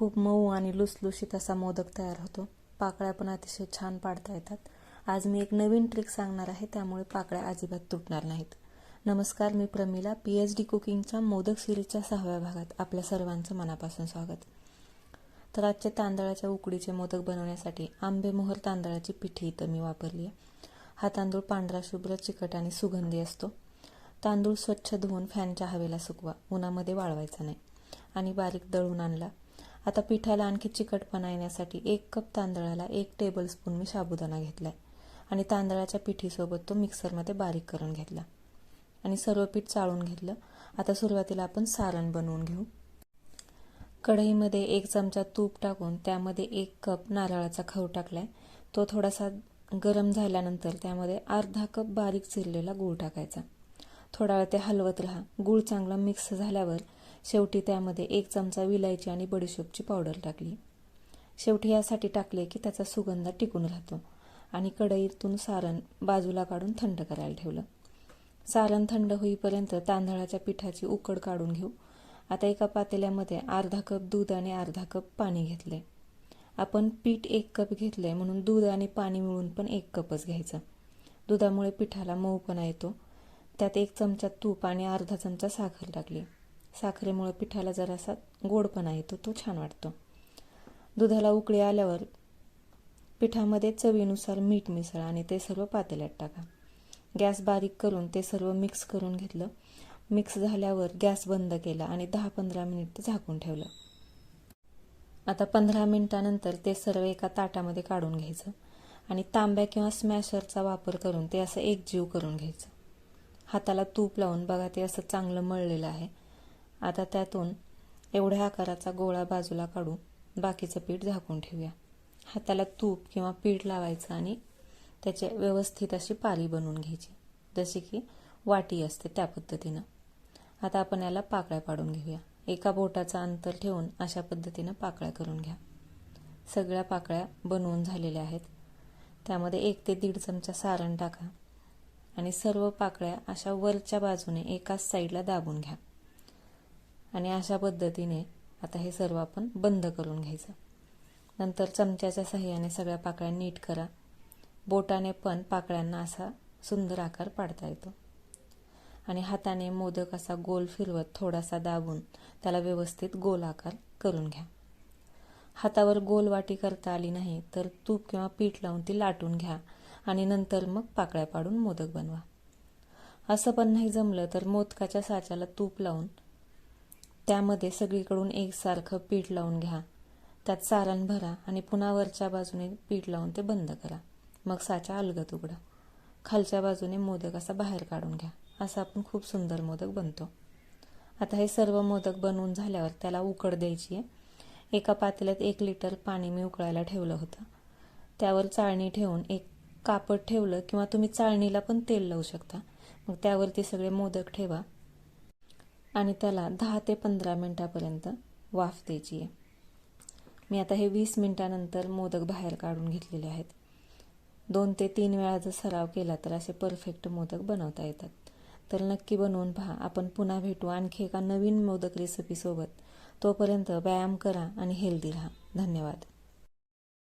खूप मऊ आणि लुसलुशीत असा मोदक तयार होतो. पाकळ्या पण अतिशय छान पाडता येतात. आज मी एक नवीन ट्रिक सांगणार आहे त्यामुळे पाकळ्या अजिबात तुटणार नाहीत. नमस्कार मी प्रमिला पी एच डी कुकिंगच्या मोदक सिरीजच्या सहाव्या भागात आपल्या सर्वांचं मनापासून स्वागत. तर आजच्या तांदळाच्या उकडीचे मोदक बनवण्यासाठी आंबेमोहर तांदळाची पिठी इथं मी वापरली आहे. हा तांदूळ पांढरा शुभ्र चिकट आणि सुगंधी असतो. तांदूळ स्वच्छ धुवून फॅनच्या हवेला सुकवा. उन्हामध्ये वाळवायचा नाही. आणि बारीक दळून आणला. आता पिठाला आणखी चिकटपणा येण्यासाठी एक कप तांदळाला एक टेबलस्पून मी साबुदाणा घेतलाय. आणि तांदळाच्या पिठीसोबत तो मिक्सरमध्ये बारीक करून घेतला. आणि सर्व पीठ चाळून घेतलं. आता सुरुवातीला आपण सारण बनवून घेऊ. कढईमध्ये एक चमचा तूप टाकून त्यामध्ये एक कप नारळाचा खव टाकलाय. तो थोडासा गरम झाल्यानंतर त्यामध्ये अर्धा कप बारीक चिरलेला गूळ टाकायचा. थोडा वेळ ते हलवत राहा. गूळ चांगला मिक्स झाल्यावर शेवटी त्यामध्ये एक चमचा विलायची आणि बडीशोपची पावडर टाकली. शेवटी यासाठी टाकले की त्याचा सुगंध टिकून राहतो आणि कढईतून सारण बाजूला काढून थंड करायला ठेवलं. सारण थंड होईपर्यंत तांदळाच्या पिठाची उकड काढून घेऊ. आता एका पातेल्यामध्ये अर्धा कप दूध आणि अर्धा कप पाणी घेतले. आपण पीठ एक कप घेतले म्हणून दूध आणि पाणी मिळून पण एक कपच घ्यायचं. दुधामुळे पिठाला मऊपणा येतो. त्यात एक चमचा तूप आणि अर्धा चमचा साखर टाकली. साखरेमुळे पिठाला जरासा गोडपणा येतो तो छान वाटतो. दुधाला उकळी आल्यावर पिठामध्ये चवीनुसार मीठ मिसळा आणि ते सर्व पातेल्यात टाका. गॅस बारीक करून ते सर्व मिक्स करून घेतलं. मिक्स झाल्यावर गॅस बंद केला आणि दहा पंधरा मिनिट झाकून ठेवलं. आता पंधरा मिनिटानंतर ते सर्व एका ताटामध्ये काढून घ्यायचं आणि तांब्या किंवा स्मॅशरचा वापर करून ते असं एक जीव करून घ्यायचं. हाताला तूप लावून बघा ते असं चांगलं मळलेलं आहे. आता त्यातून एवढ्या आकाराचा गोळा बाजूला काढून बाकीचं पीठ झाकून ठेवूया. हाताला तूप किंवा पीठ लावायचं आणि त्याचे व्यवस्थित अशी पारी बनवून घ्यायची. जशी की वाटी असते त्या पद्धतीनं. आता आपण याला पाकळ्या पाडून घेऊया. एका बोटाचं अंतर ठेवून अशा पद्धतीनं पाकळ्या करून घ्या. सगळ्या पाकळ्या बनवून झालेल्या आहेत. त्यामध्ये एक ते दीड चमचा सारण टाका आणि सर्व पाकळ्या अशा वरच्या बाजूने एकाच साईडला दाबून घ्या. आणि अशा पद्धतीने आता हे सर्व आपण बंद करून घ्यायचं. नंतर चमच्याच्या सहाय्याने सगळ्या पाकळ्या नीट करा. बोटाने पण पाकळ्यांना असा सुंदर आकार पाडता येतो. आणि हाताने मोदक असा गोल फिरवत थोडासा दाबून त्याला व्यवस्थित गोल आकार करून घ्या. हातावर गोल वाटी करता आली नाही तर तूप किंवा पीठ लावून ती लाटून घ्या आणि नंतर मग पाकळ्या पाडून मोदक बनवा. असं पण नाही जमलं तर मोदकाच्या साच्याला तूप लावून त्यामध्ये सगळीकडून एकसारखं पीठ लावून घ्या. त्यात सारण भरा आणि पुन्हा वरच्या बाजूने पीठ लावून ते बंद करा. मग साचा अलगत उघडा. खालच्या बाजूने मोदक असा बाहेर काढून घ्या. असा आपण खूप सुंदर मोदक बनतो. आता हे सर्व मोदक बनवून झाल्यावर त्याला उकड द्यायची आहे. एका पातेल्यात एक लिटर पाणी मी उकळायला ठेवलं होतं. त्यावर चाळणी ठेवून एक कापड ठेवलं किंवा तुम्ही चाळणीला पण तेल लावू शकता. मग त्यावरती सगळे मोदक ठेवा. आणि त्याला दहा ते पंधरा मिनटापर्यंत वाफ द्यायची आहे. मी आता हे वीस मिनटानंतर मोदक बाहेर काढून घेतलेले आहेत. दोन ते तीन वेळा जर सराव केला तर असे परफेक्ट मोदक बनवता येतात. तर नक्की बनवून पहा. आपण पुन्हा भेटू आणखी एका नवीन मोदक रेसिपीसोबत तोपर्यंत व्यायाम करा आणि हेल्दी राहा. धन्यवाद.